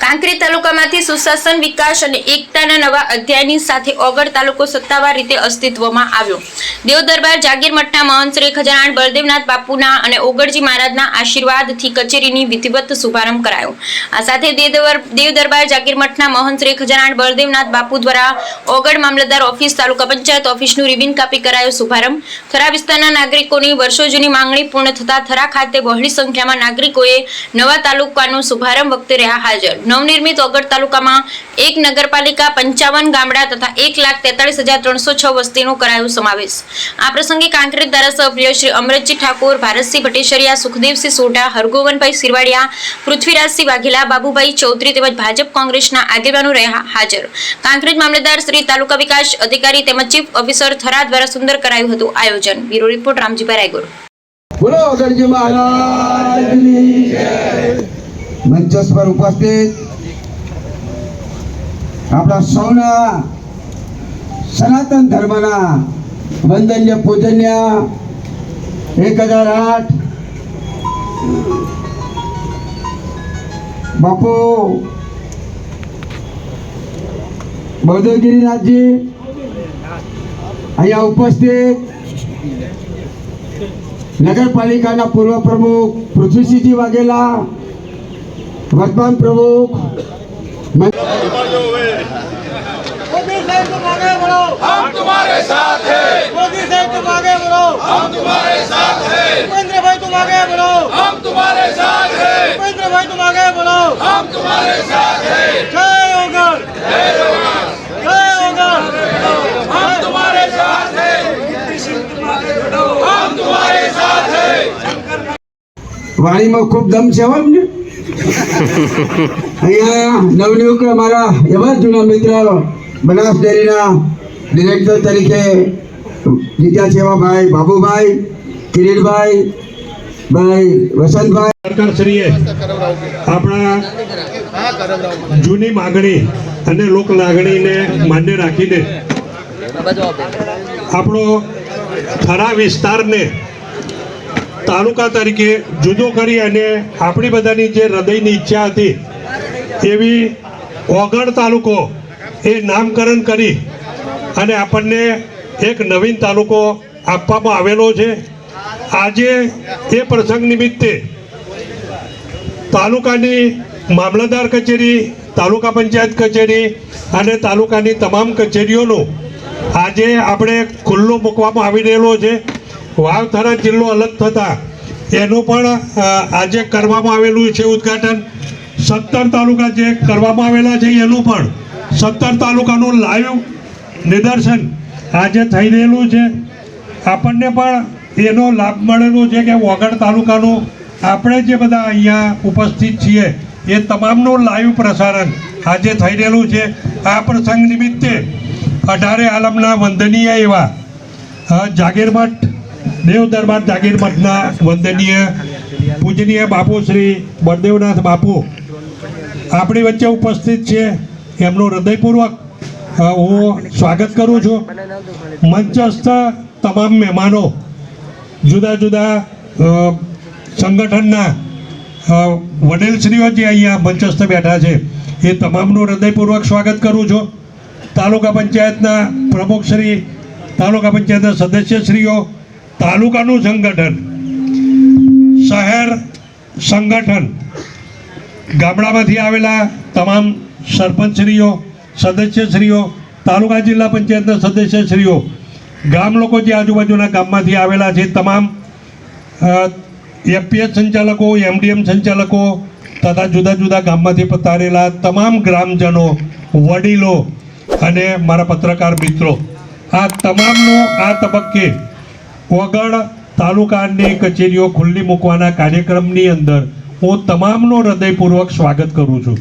કાંકરેજ તાલુકામાંથી સુશાસન, વિકાસ અને એકતાના નવા અધ્યાયની સાથે ઓગળ તાલુકો સત્તાવાર રીતે અસ્તિત્વમાં આવ્યો. દેવ દરબાર જાગીર મઠના મહંત શ્રી ખજાન બળદેવનાથ બાપુના અને ઓગળજી મહારાજના આશીર્વાદથી કચેરીની વિધિવત શુભારંભ કરાયો. આ સાથે દેવ દર- દેવ દરબાર જાગીર મઠના મહંત શ્રી ખજાન બળદેવનાથ બાપુ દ્વારા ઓગળ મામલતદાર ઓફિસ, તાલુકા પંચાયત ઓફિસનું રિબિન કાપી કરાયો શુભારંભ. થરા વિસ્તારના નાગરિકોની વર્ષો જૂની માંગણી પૂર્ણ થતા થરા ખાતે બહોળી સંખ્યામાં નાગરિકોએ નવા તાલુકાનો શુભારંભ વખતે રહ્યા હાજર. નવનિર્મિત ઓગળ તાલુકામાં એક નગરપાલિકા પંચાવન ગામડા તથા એક લાખ તેતાળીસ હજાર ત્રણસો છ વસ્તીનો કરાયો સમાવેશ. આ પ્રસંગે કાંકરેજ ધારાસભ્ય શ્રી અમરતજી ઠાકોર, ભારતસિંહ ભટેશરિયા સુખદેવસિંહ સોઢા હરગોવનભાઈ સિરવાડિયા, પૃથ્વીરાજસિંહ વાઘેલા, બાબુભાઈ ચૌધરી તેમજ ભાજપ કોંગ્રેસના આગેવાનો રહ્યા હાજર. કાંકરેજ મામલતદાર શ્રી તાલુકા વિકાસ અધિકારી તેમજ ચીફ ઓફિસર થરા દ્વારા સુંદર કરાયું હતું આયોજન. Bureau report Ramjibhai Raigor. બોલો ગણજી મહારાજની મંચસ પર ઉપસ્થિત આપણા સૌના સનાતન ધર્મના વંદન્ય પૂજન્ય એક હજાર આઠ બાપુ બૌદ્ધગીરીનાથજી અહીંયા ઉપસ્થિત નગરપાલિકાના પૂર્વ પ્રમુખ પૃથ્વીસિંહજી વાઘેલા વર્તમાન પ્રમુખ મન- मोदी साहब तुम आगे बढ़ो हम तुम्हारे साथ हैं मोदी साहब तुम आगे बढ़ो हम तुम्हारे साथ हैं भूपेंद्र भाई तुम आगे बढ़ो हम तुम्हारे साथ हैं भूपेंद्र भाई तुम आगे बढ़ो हम तुम्हारे साथ हैं जय ओगल जय ओगल जय ओगल हम तुम्हारे साथ हैं हम तुम्हारे साथ हैं વાણીમાં ખૂબ દમ છે હો એમને. અહીંયા નવનિયુક્ત મારા એવા જૂના મિત્ર બનાસ ડેરીના ડિરેક્ટર તરીકે જીત્યા છે એવા ભાઈ બાબુભાઈ, કિરીટભાઈ, ભાઈ વસંતભાઈ. સરકારશ્રીએ આપણા જૂની માગણી અને લોક લાગણીને માન્ય રાખીને આપણો થરા વિસ્તારને તાલુકા તરીકે જુદો કરી અને આપણી બધાની જે હૃદયની ઈચ્છા હતી, એવી ઓગણ તાલુકો એ નામકરણ કરી અને આપણને એક નવીન તાલુકો આપવામાં આવેલો છે. આજે એ પ્રસંગ નિમિત્તે તાલુકાની મામલતદાર કચેરી, તાલુકા પંચાયત કચેરી અને તાલુકાની તમામ કચેરીઓનું આજે આપણે ખુલ્લો મૂકવામાં આવી રહેલો છે. વાવથરા જિલ્લો અલગ થતાં. એનું પણ આજે કરવામાં આવેલું છે ઉદ્ઘાટન. સત્તર તાલુકા જે કરવામાં આવેલા છે એનું પણ. સત્તર તાલુકાનું લાઈવ નિદર્શન આજે થઈ રહેલું છે. આપણને પણ એનો લાભ મળેલો છે કે વગડ તાલુકાનું આપણે જે બધા અહીંયા ઉપસ્થિત છીએ એ તમામનું લાઈવ પ્રસારણ આજે થઈ રહેલું છે. આ પ્રસંગ નિમિત્તે અઢારે આલમના વંદનીય એવા અ, જાગીર મઠ દેવ દરબાર જાગીર મઠના વંદનીય પૂજનીય બાપુ શ્રી બળદેવનાથ બાપુ. આપણી વચ્ચે ઉપસ્થિત છે. એમનું હૃદયપૂર્વક હું સ્વાગત કરું છું. મંચસ્થ તમામ મહેમાનો, જુદા જુદા સંગઠનના વડીલશ્રીઓ જે અહીંયા મંચસ્થ બેઠા છે, એ તમામનું હૃદયપૂર્વક સ્વાગત કરું છું. તાલુકા પંચાયતના પ્રમુખશ્રી તાલુકા પંચાયતના સદસ્યશ્રીઓ તાલુકાનું સંગઠન, શહેર સંગઠન. ગામડામાંથી આવેલા તમામ સરપંચશ્રીઓ, સદસ્યશ્રીઓ, તાલુકા જિલ્લા પંચાયતના સદસ્યશ્રીઓ, ગામ લોકો જે આજુબાજુના ગામમાંથી આવેલા છે, તમામ એફપીએસ સંચાલકો, એમડીએમ સંચાલકો તથા જુદા જુદા ગામમાંથી પધારેલા તમામ ગ્રામજનો, વડીલો અને મારા પત્રકાર મિત્રો. આ તમામનો આ તબક્કે વગડ તાલુકાની કચેરીઓ ખુલ્લી મૂકવાના કાર્યક્રમની અંદર હું તમામનો હૃદયપૂર્વક સ્વાગત કરું છું.